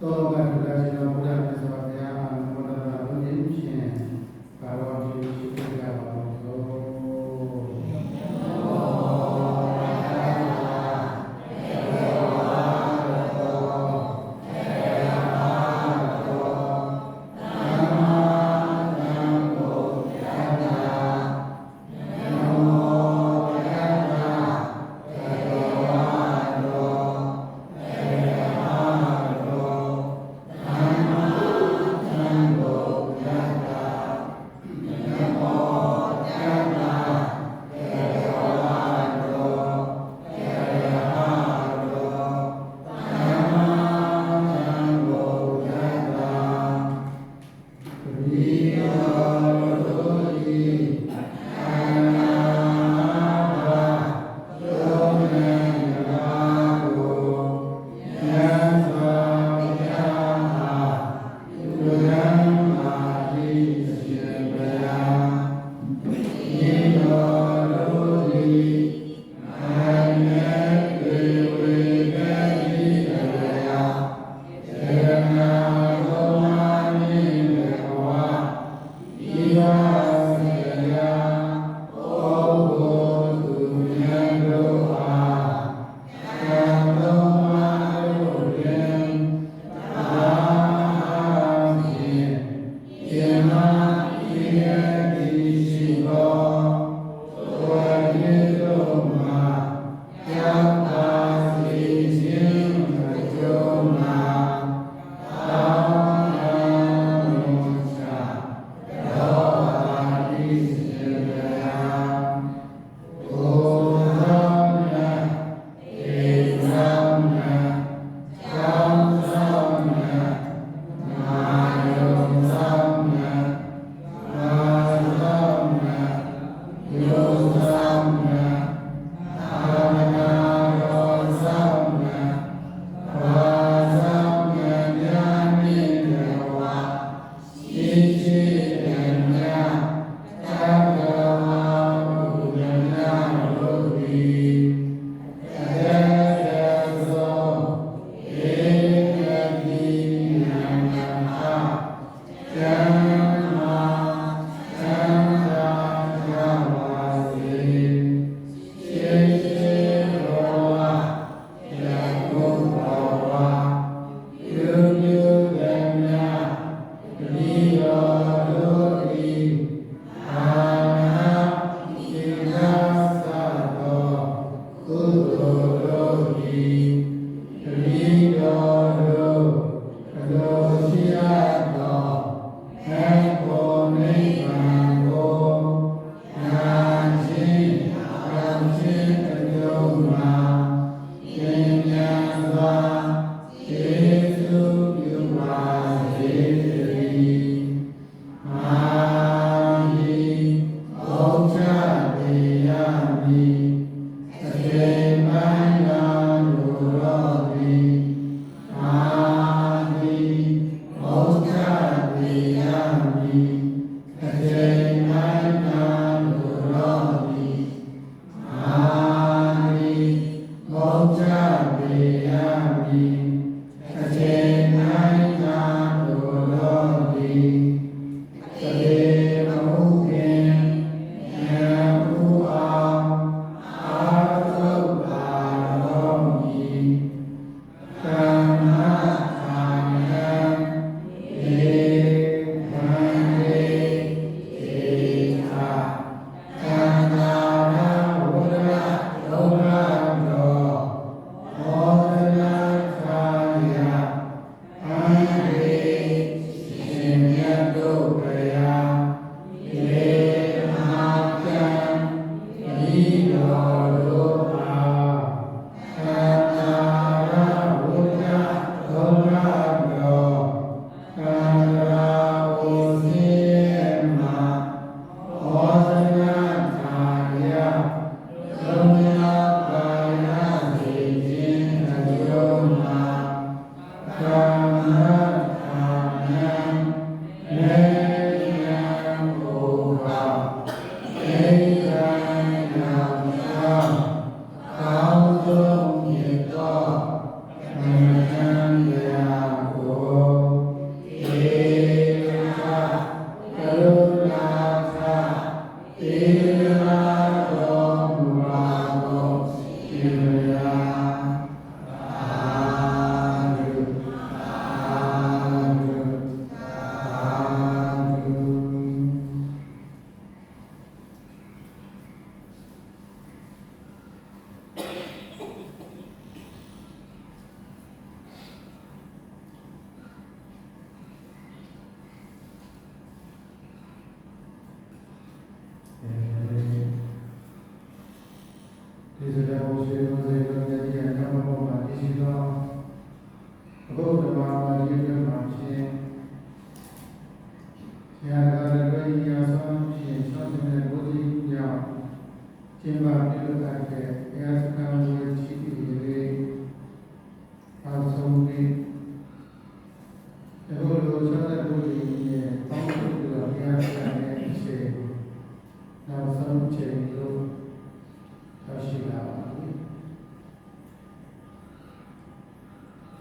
သောသောကံတရားရှင်တော်ဘုရားမြတ်စွာဘုရား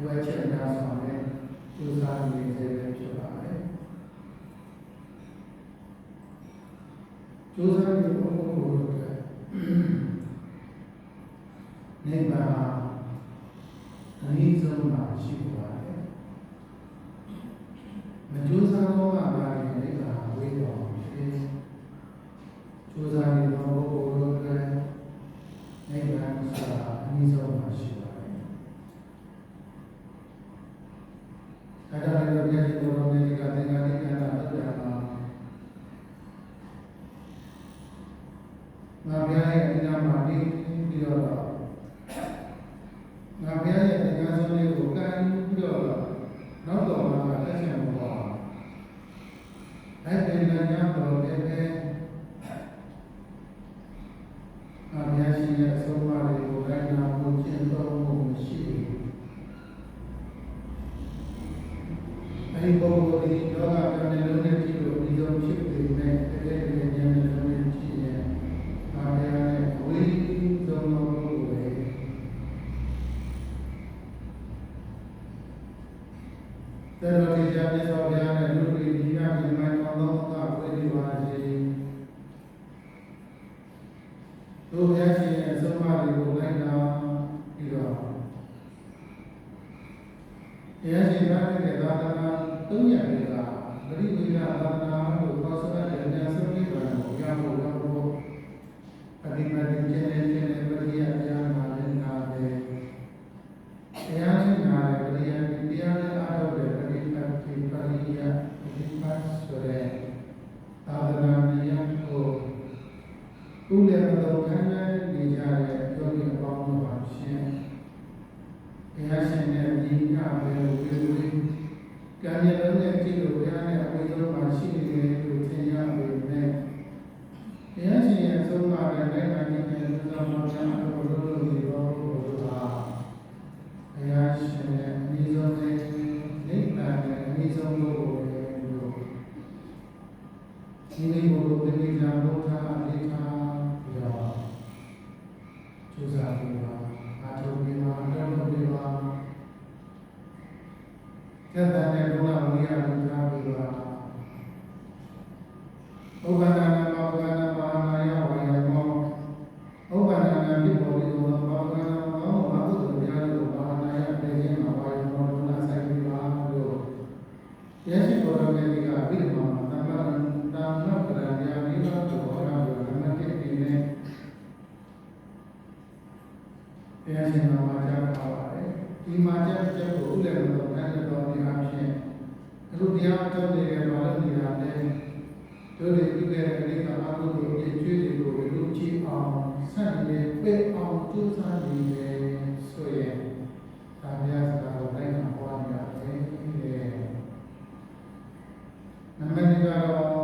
ဒီဝချက်များဆောင်တဲ့သူစားနေသေးတယ်ဖြစ်ပါလေ။ကျိုးစားနေဘုံဘုံကိုလုပ်တယ်။နိဗ္ဗာန်အနည်းဆုံးမှာရှိပါတယ်။ မကြိုးစားတော့မှပါရင်လည်းကဝေးတော်ဖြစ်ကြိုးစားနေတော့ဘုရားတို့လည်းနိဗ္ဗာန်ဆိုတာအနည်းဆုံးမှာရှိပါတယ်။အဲ ဒါလည်းဘုရားရှင်ကိုယ်တော်မြတ်ကသင်္ဃာတိကနာတရားမှာငါဘုရားရဲ့အနာမှာနေပြီးတော့ငါဘုရားရဲ့သင်္ဃာဆုံးလေးကိုကန်ပြီးတော့နောက်တော့မှလက်ချက်မပေါ် အဲ့ဒီလည်းညတော်လည်းပဲအများကြီးရဲ့အဆုံးအမတွေကိုလည်းနာဖို့ကျင့်တော်မှုရှိတယ်။အဲဒီပုဂ္ဂိုလ်ဒီလောကပြောင်းနေလို့နဲ့ကြည့်လို့ဒီလိုဖြစ်ပေမဲ့တကယ်တကယ်ဉာဏ်နဲ့လုံးနဲ့ကြည့်ရင်အာရရဲ့ဝိသုံးတော်ကိုပဲတတော်တရားမြတ်စွာဘုရားနဲ့လူတွေဒီကမြင်မှန်တော်သောကဝိရိပါစေတို့ဘုရားရှင်ရဲ့အဆုံးအမတွေကိုလိုက်နာပြီးတော့ တရားရှင်ကတဲ့သာသနာ၃យ៉ាងတွေကပရိဝိညာသာသနာလို့ခေါ်ဆိုတဲ့ဉာဏ်ဆုံးပြီးတော့ကြောင်းလို့တော့ပฏิမတိကျင့်တဲ့ကျင့်တဲ့ပရိယတရားမှာလည်းနာတယ်တရားရှင်နာတယ်ပရိယတရားနဲ့အားထုတ်တယ်ပရိပတ်တိပရိယပฏิပတ်ဆိုတဲ့သာသနာဉာဏ်ကိုဥလေမတော်ခံရနေကြတဲ့ ကံရလုံးနဲ့ကြည့်လို့ဘုရားနဲ့အဝေဆုံးမှာရှိနေတယ်လို့သင်ရပေမဲ့ဘုရားရှင်ရဲ့အဆုံးအမနဲ့နိုင်နိုင်နေတဲ့သုသောမောင်များအတော်လို့လို့ဒီဘောဘုရားဘုရားရှင်ရဲ့အနည်းဆုံးနဲ့နိဗ္ဗာန်ရဲ့အနည်းဆုံးလို့လို့ဒီလိုဘုရားပြိဋ္ဌာန်ဘုရားအလေးထားပြီးတော့ကျူစာပြီးပါအာထုံပြီးပါအတော်လို့ပြီးပါ ကျက်တဲ့နဲ့ဘုရားဝိရလူထားပြီးပါဥပ္ပန္နနာမောကနာပါဏာယဝေယမောဥပ္ပန္နနာပြိဘောလိသောဘောကနာမောမဟုတုတရားတို့ပါဏာယပြေခြင်းမှာဝေယမောဒုနာဆိုင်ပြီးပါလို့ယရှိဘောရမေကဘိဓမ္မာသမ္မာတမ္မပရဏယာနိရောဓဘောရတို့အနတ္တိနေနဲ့တရားရှင်တော်မှာကြားပါပါတယ် ဒီမှာကြားချက်ကိုဥလ္လေမတော်ခံရတော်ဒီအဖြစ်အခုတရားတော်နေတဲ့ဘာလို့နေတာလဲတို့တွေပြုခဲ့တဲ့အိက္ခာအကုသိုလ်တွေကျွေးတွေကိုလူကြည့်အောင်ဆက်နေပဲအောင်ကြိုးစားနေတယ်ဆိုရင်ဒါများစကားကိုတိုင်းမှာဟောနေရတယ်နမနိကတော့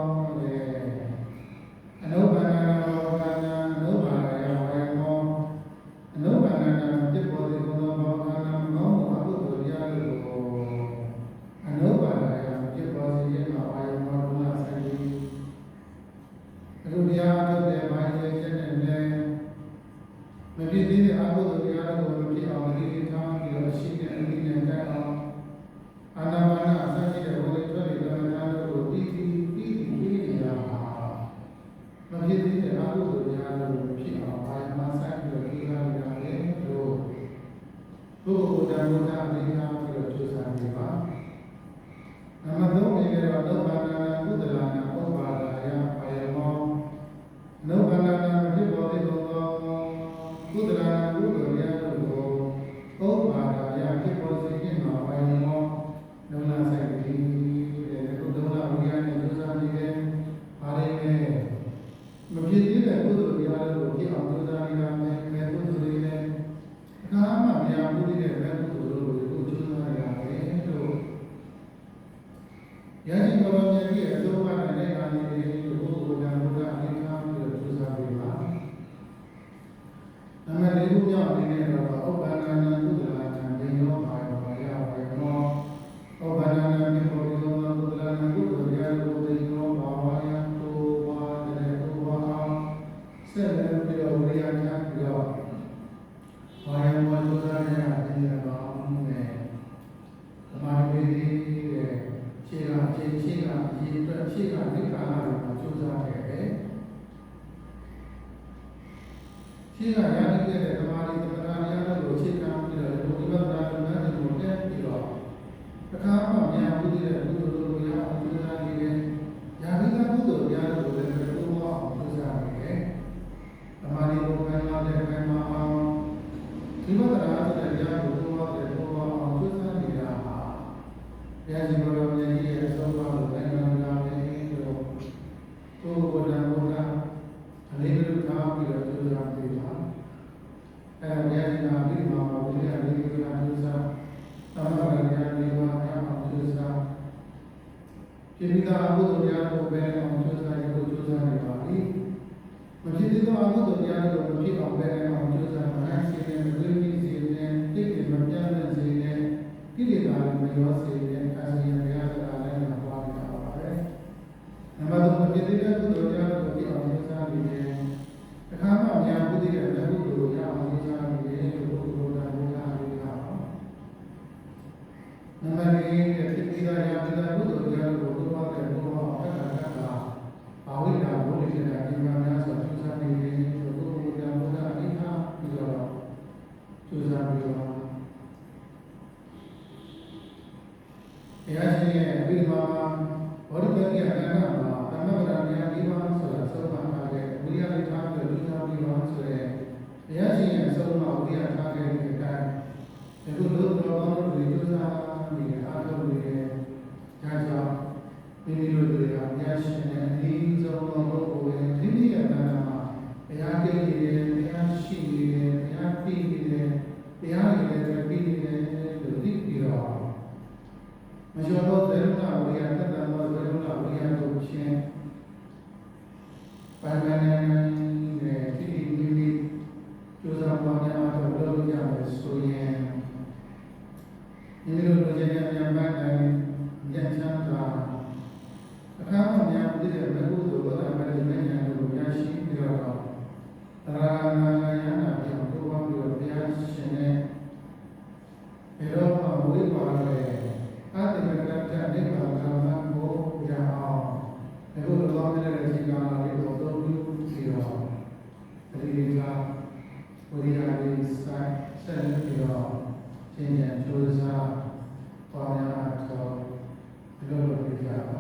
တဲ့ကုသိုလ်တရားတွေကိုဖြစ်အောင်ကြိုးစားရမယ်။မဲ့ကုသိုလ်တွေနဲ့ကာမမြာမှုတွေနဲ့မဲ့ကုသိုလ်တွေကိုကြိုးစားရမယ်လို့ယဉ်ကျေးတော်မြတ်ကြီးအစိုးရနဲ့အာဏာရှင်တွေကိုဘုရားဘုရားအနိမာပြီးတော့ကြိုးစားပေးပါ။နံပါတ်၄ခုမြောက်အနေနဲ့တော့ဥပ္ပန္နာကုသလာတံပင်ရောပါ ပါမှုတို့တရားတို့မဖြစ်အောင်ပဲအောင်ကြိုးစားပါနဲ့စေနဲ့ဝိနည်းစေနဲ့တိတ်တယ်မပြတ်နဲ့စေနဲ့ကိလေသာမရောစေနဲ့အာရုံတရားစကားလည်းမပွားနေတာပါပဲ။နံပါတ်3မဖြစ်သေးတဲ့ကုသိုလ်တရားတို့ဖြစ်အောင်ကြိုးစားနေတယ်။တခါမှမရဘူးသေးတဲ့ဓမ္မကုသိုလ်ရအောင်ကြိုးစားနေတယ်လို့ဘုရားတော်ကပြောတာပါ။နံပါတ်4ဖြစ်သေးတဲ့ဓမ္မကုသိုလ်တရားတို့ ပြီးနေတယ်တရားတွေလည်းပြီးနေတယ်လို့သိပြီးတော့မလျှော်တော့သေရုဏဝိယတတ္တမောသေရုဏဝိယတို့ရှင်ပါမဏေနဲ့တိတိမိမိကျိုးစားပွားများတော့လုပ်ရမယ်ဆိုရင်ဒီလိုလိုချင်တဲ့အမြတ်တိုင်း လေးဆိုင်ဆက်လက်ပြီးတော့ကျင့်ကြံကြိုးစားပေါ်များအပ်တော့ဒီလိုလုပ်ကြပါ